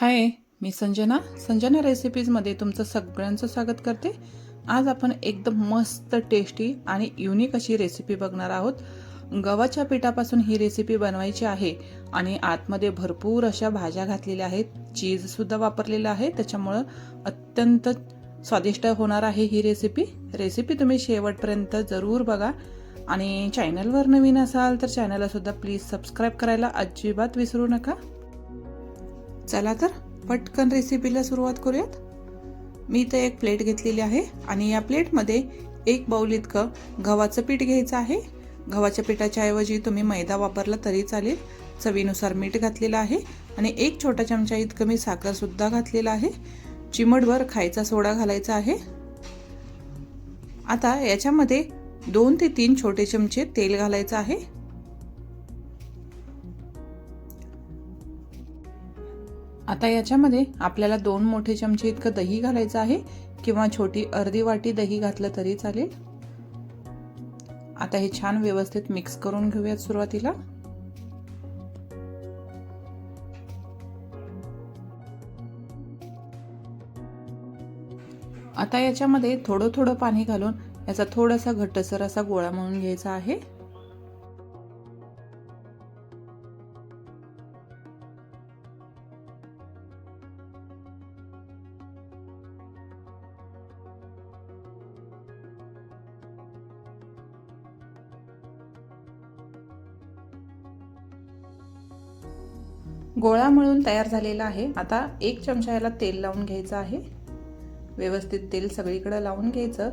हाय मी संजना. संजना रेसिपीजमध्ये तुमचं सगळ्यांचं स्वागत करते. आज आपण एकदम मस्त टेस्टी आणि युनिक अशी रेसिपी बघणार आहोत. गव्हाच्या पिठापासून ही रेसिपी बनवायची आहे आणि आतमध्ये भरपूर अशा भाज्या घातलेल्या आहेत. चीजसुद्धा वापरलेलं आहे. त्याच्यामुळं अत्यंत स्वादिष्ट होणार आहे ही रेसिपी रेसिपी तुम्ही शेवटपर्यंत जरूर बघा. आणि चॅनलवर नवीन असाल तर चॅनलला सुद्धा प्लीज सबस्क्राईब करायला अजिबात विसरू नका. चला तर पटकन रेसिपीला सुरुवात करूयात. मी इथं एक प्लेट घेतलेली आहे आणि या प्लेटमध्ये एक बाऊल इतकं गव्हाचं पीठ घ्यायचं आहे. गव्हाच्या पिठाच्या ऐवजी तुम्ही मैदा वापरला तरी चालेल. चवीनुसार मीठ घातलेलं आहे आणि एक छोटा चमचा इतकं मी साखरसुद्धा घातलेला आहे. चिमटभर खायचा सोडा घालायचा आहे. आता याच्यामध्ये दोन ते तीन छोटे चमचे तेल घालायचं आहे. आता याच्यामध्ये आपल्याला दोन मोठे चमचे इतकं दही घालायचं आहे किंवा छोटी अर्धी वाटी दही घातलं तरी चालेल. आता हे छान व्यवस्थित मिक्स करून घेऊयात सुरुवातीला. आता याच्यामध्ये थोडं थोडं पाणी घालून याचा थोडासा घट्टसर असा गोळा म्हणून घ्यायचा आहे. गोळा मळून तयार झालेला आहे. आता एक चमचा याला तेल लावून घ्यायचं आहे. व्यवस्थित तेल सगळीकडे लावून घ्यायचं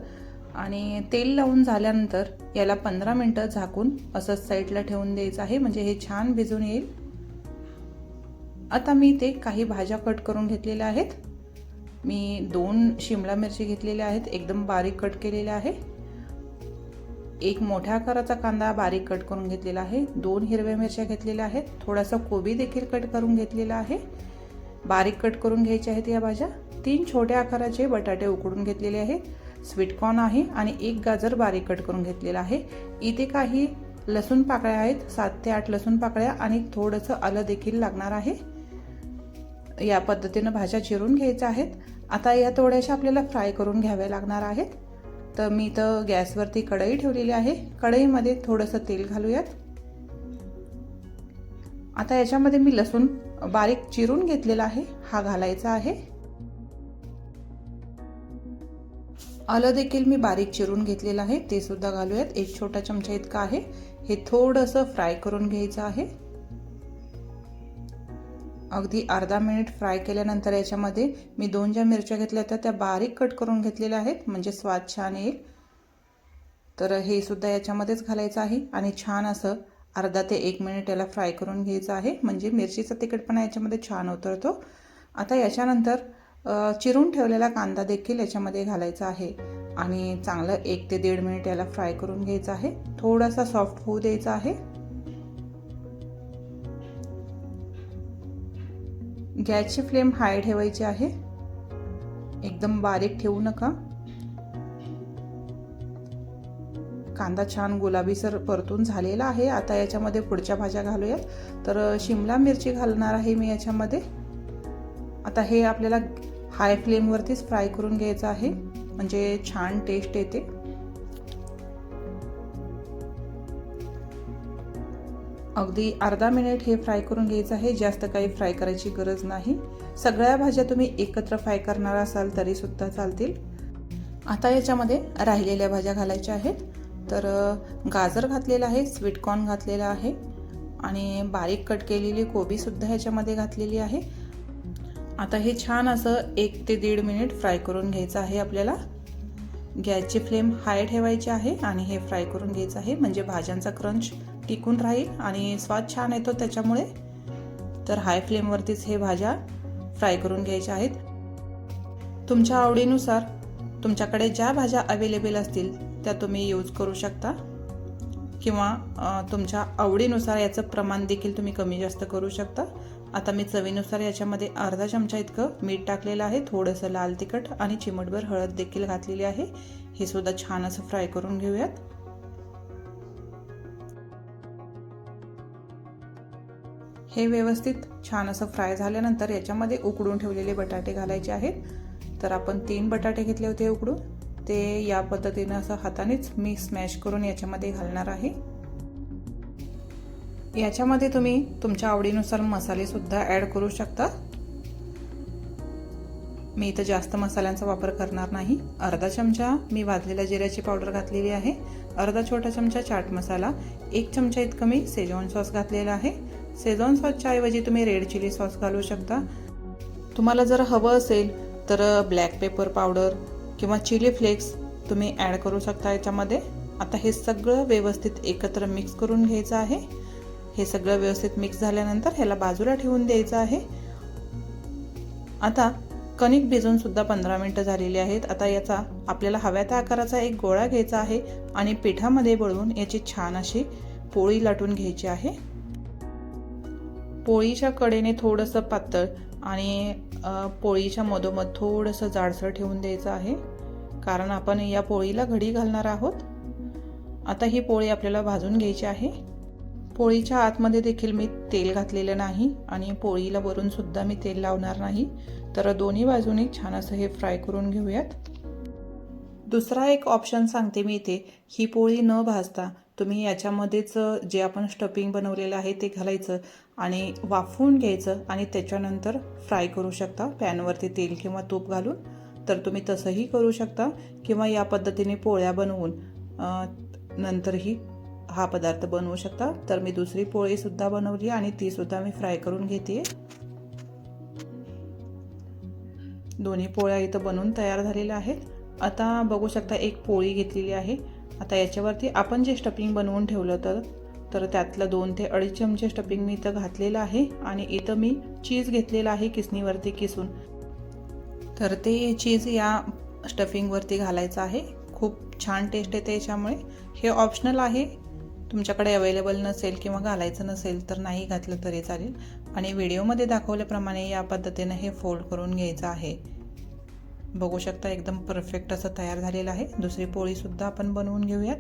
आणि तेल लावून झाल्यानंतर याला पंधरा मिनटं झाकून असंच साईडला ठेवून द्यायचं आहे. म्हणजे हे छान भिजून येईल. आता मी ते काही भाज्या कट करून घेतलेल्या आहेत. मी दोन शिमला मिरची घेतलेल्या आहेत. एकदम बारीक कट केलेल्या आहे. एक मोठ्या आकाराचा कांदा बारीक कट करून घेतलेला आहे. दोन हिरव्या मिरच्या घेतलेल्या आहेत. थोडासा कोबी देखील कट करून घेतलेला आहे. बारीक कट करून घ्यायचे आहेत या भाज्या. तीन छोट्या आकाराचे बटाटे उकडून घेतलेले आहेत. स्वीटकॉर्न आहे आणि एक गाजर बारीक कट करून घेतलेला आहे. इथे काही लसूण पाकळ्या आहेत. सात ते आठ लसूण पाकळ्या आणि थोडंसं आलं देखील लागणार आहे. या पद्धतीनं भाज्या चिरून घ्यायच्या आहेत. आता या थोड्याशा आपल्याला फ्राय करून घ्याव्या लागणार आहेत. तर मी तर गॅसवरती कढई ठेवलेली आहे. कढईमध्ये थोडंसं तेल घालूयात. आता याच्यामध्ये मी लसूण बारीक चिरून घेतलेला आहे. हा घालायचा आहे. आलं देखील मी बारीक चिरून घेतलेलं आहे. ते सुद्धा घालूयात. एक छोटा चमचा इतका आहे. हे थोडंसं फ्राय करून घ्यायचं आहे. अगदी अर्धा मिनिट फ्राय केल्यानंतर याच्यामध्ये मी दोन ज्या मिरच्या घेतल्या होत्या त्या बारीक कट करून घेतलेल्या आहेत म्हणजे स्वाद छान येईल. तर हे सुद्धा याच्यामध्येच घालायचं आहे आणि छान असं अर्धा ते एक मिनिट याला फ्राय करून घ्यायचं आहे म्हणजे मिरचीचा तिखटपणा याच्यामध्ये छान उतरतो. आता याच्यानंतर चिरून ठेवलेला कांदा देखील याच्यामध्ये घालायचा आहे आणि चांगलं एक ते दीड मिनिट याला फ्राय करून घ्यायचं आहे. थोडासा सॉफ्ट होऊ द्यायचा आहे. गॅसची फ्लेम हाय ठेवायची आहे. एकदम बारीक ठेवू नका. कांदा छान गुलाबीसर परतून झालेला आहे. आता याच्यामध्ये पुढच्या भाज्या घालूयात. तर शिमला मिरची घालणार आहे मी याच्यामध्ये. आता हे आपल्याला हाय फ्लेमवरतीच फ्राय करून घ्यायचं आहे. म्हणजे छान टेस्ट येते. अगदी अर्धा मिनिट हे फ्राय करून घ्यायचं आहे. जास्त काही फ्राय करायची गरज नाही. सगळ्या भाज्या तुम्ही एकत्र फ्राय करणार असाल तरीसुद्धा चालतील. आता याच्यामध्ये राहिलेल्या भाज्या घालायच्या आहेत. तर गाजर घातलेलं आहे स्वीटकॉर्न घातलेला आहे आणि बारीक कट केलेली कोबीसुद्धा ह्याच्यामध्ये घातलेली आहे. आता हे छान असं एक ते दीड मिनिट फ्राय करून घ्यायचं आहे आपल्याला. गॅसची फ्लेम हाय ठेवायची आहे आणि हे फ्राय करून घ्यायचं आहे. म्हणजे भाज्यांचा क्रंच टिकून राहील आणि स्वाद छान येतो त्याच्यामुळे. तर हाय फ्लेमवरतीच हे भाज्या फ्राय करून घ्यायच्या आहेत. तुमच्या आवडीनुसार तुमच्याकडे ज्या भाज्या अवेलेबल असतील त्या तुम्ही यूज करू शकता. किंवा तुमच्या आवडीनुसार याचं प्रमाण देखील तुम्ही कमी जास्त करू शकता. आता मी चवीनुसार याच्यामध्ये अर्धा चमचा इतकं मीठ टाकलेलं आहे. थोडंसं लाल तिखट आणि चिमटभर हळद देखील घातलेली आहे. हे सुद्धा छान असं फ्राय करून घेऊयात. हे व्यवस्थित छान असं फ्राय झाल्यानंतर याच्यामध्ये उकडून ठेवलेले बटाटे घालायचे आहेत. तर आपण तीन बटाटे घेतले होते उकडून. ते या पद्धतीनं असं हातानेच मी स्मॅश करून याच्यामध्ये घालणार आहे. याच्यामध्ये तुम्ही तुमच्या आवडीनुसार मसालेसुद्धा ॲड करू शकता. मी इथं जास्त मसाल्यांचा वापर करणार नाही. अर्धा चमचा मी भाजलेल्या जिऱ्याची पावडर घातलेली आहे. अर्धा छोटा चमचा चाट मसाला एक चमचा इतकं मी सेजवान सॉस घातलेला आहे. सेझॉन सॉसच्या ऐवजी तुम्ही रेड चिली सॉस घालू शकता. तुम्हाला जर हवं असेल तर ब्लॅक पेपर पावडर किंवा चिली फ्लेक्स तुम्ही ॲड करू शकता याच्यामध्ये. आता हे सगळं व्यवस्थित एकत्र मिक्स करून घ्यायचं आहे. हे सगळं व्यवस्थित मिक्स झाल्यानंतर ह्याला बाजूला ठेवून द्यायचं आहे. आता कणिक भिजून सुद्धा पंधरा मिनटं झालेली आहेत. आता याचा आपल्याला हव्या त्या आकाराचा एक गोळा घ्यायचा आहे आणि पिठामध्ये बळवून याची छान अशी पोळी लाटून घ्यायची आहे. पोळीच्या कडेने थोडंसं पातळ आणि पोळीच्या मधोमध थोडंसं जाडसर ठेवून द्यायचं आहे. कारण आपण या पोळीला घडी घालणार आहोत. आता ही पोळी आपल्याला भाजून घ्यायची आहे. पोळीच्या आतमध्ये देखील मी तेल घातलेलं नाही आणि पोळीला वरून सुद्धा मी तेल लावणार नाही. तर दोन्ही बाजूनी छान असं हे फ्राय करून घेऊयात. दुसरा एक ऑप्शन सांगते मी इथे. ही पोळी न भाजता तुम्ही याच्यामध्येच जे आपण स्टफिंग बनवलेलं आहे ते घालायचं आणि वाफवून घ्यायचं आणि त्याच्यानंतर फ्राय करू शकता. पॅनवरती तेल किंवा तूप घालून. तर तुम्ही तसंही करू शकता किंवा या पद्धतीने पोळ्या बनवून नंतरही हा पदार्थ बनवू शकता. तर मी दुसरी पोळीसुद्धा बनवली आणि तीसुद्धा मी फ्राय करून घेते दोन्ही पोळ्या इथं बनवून तयार झालेल्या आहेत. आता बघू शकता एक पोळी घेतलेली आहे. आता याच्यावरती आपण जे स्टफिंग बनवून ठेवलं तर तर त्यातलं दोन ते अडीच चमचे स्टफिंग मी इथं घातलेलं आहे आणि इथं मी चीज घेतलेलं आहे किसणीवरती किसून. तर ते चीज या स्टफिंगवरती घालायचं आहे. खूप छान टेस्ट येते याच्यामुळे. हे ऑप्शनल आहे. तुमच्याकडे अवेलेबल नसेल किंवा घालायचं नसेल तर नाही घातलं तरी चालेल. आणि व्हिडिओमध्ये दाखवल्याप्रमाणे या पद्धतीनं हे फोल्ड करून घ्यायचं आहे. बघू शकता एकदम परफेक्ट असं तयार झालेलं आहे. दुसरी पोळीसुद्धा आपण बनवून घेऊयात.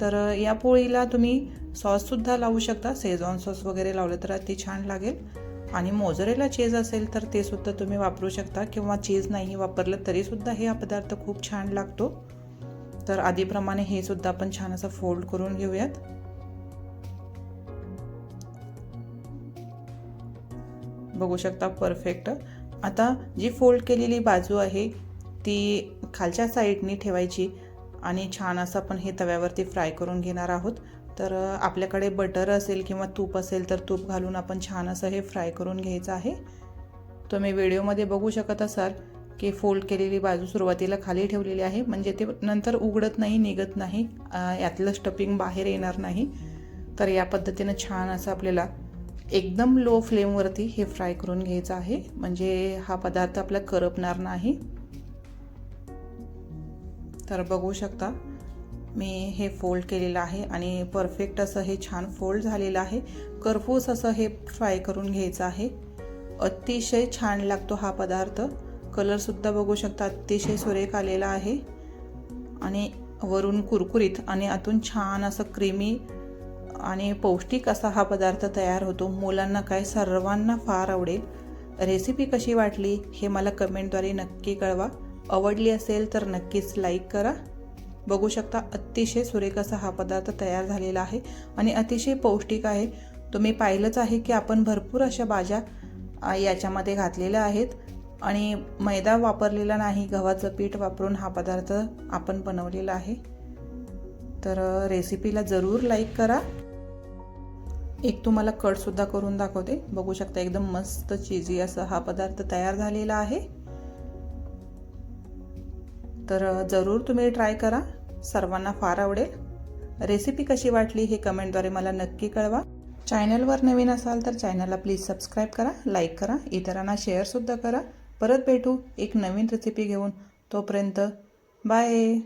तर या पोळीला तुम्ही सॉससुद्धा लावू शकता. सेझॉन सॉस वगैरे लावलं तर अति छान लागेल. आणि मोजरेला चीज असेल तर ते सुद्धा तुम्ही वापरू शकता किंवा चीज नाही वापरलं तरीसुद्धा हे हा पदार्थ खूप छान लागतो. तर आधीप्रमाणे हे सुद्धा आपण छान असं फोल्ड करून घेऊयात. बघू शकता परफेक्ट आता जी फोल्ड केलेली बाजू आहे ती खालच्या साईडनी ठेवायची आणि छान असं आपण हे तव्यावरती फ्राय करून घेणार आहोत. तर आपल्याकडे बटर असेल किंवा तूप असेल तर तूप घालून आपण छान असं हे फ्राय करून घ्यायचं आहे. तुम्ही व्हिडिओमध्ये बघू शकत असाल की फोल्ड केलेली बाजू सुरुवातीला खाली ठेवलेली आहे म्हणजे ते नंतर उघडत नाही निघत नाही यातलं स्टपिंग बाहेर येणार नाही. तर या पद्धतीनं छान असं आपल्याला एकदम लो फ्लेमवरती हे फ्राय करून घ्यायचं आहे. म्हणजे हा पदार्थ आपला करपणार नाही. तर बघू शकता मी हे फोल्ड केलेलं आहे आणि परफेक्ट असं हे छान फोल्ड झालेलं आहे. करफूस असं हे फ्राय करून घ्यायचं आहे. अतिशय छान लागतो हा पदार्थ. कलरसुद्धा बघू शकता अतिशय सुरेख आलेला आहे. आणि वरून कुरकुरीत आणि आतून छान असं क्रीमी आणि पौष्टिक असा हा पदार्थ तयार होतो. मुलांना काय सर्वांना फार आवडेल. रेसिपी कशी वाटली हे मला कमेंटद्वारे नक्की कळवा. आवडली असेल तर नक्कीच लाईक करा. बघू शकता अतिशय सुरेख असा हा पदार्थ तयार झालेला आहे आणि अतिशय पौष्टिक आहे. तुम्ही पाहिलंच आहे की आपण भरपूर अशा भाज्या याच्यामध्ये घातलेल्या आहेत आणि मैदा वापरलेला नाही गव्हाचं पीठ वापरून हा पदार्थ आपण बनवलेला आहे. तर रेसिपीला जरूर लाईक करा. एक तुम्हाला कटसुद्धा करून दाखवते. बघू शकता एकदम मस्त चिजी असा हा पदार्थ तयार झालेला आहे. तर जरूर तुम्ही ट्राय करा. सर्वांना फार आवडेल. रेसिपी कशी वाटली हे कमेंटद्वारे मला नक्की कळवा. चॅनलवर नवीन असाल तर चॅनलला प्लीज सबस्क्राईब करा लाईक करा इतरांना शेअरसुद्धा करा. परत भेटू एक नवीन रेसिपी घेऊन. तोपर्यंत बाय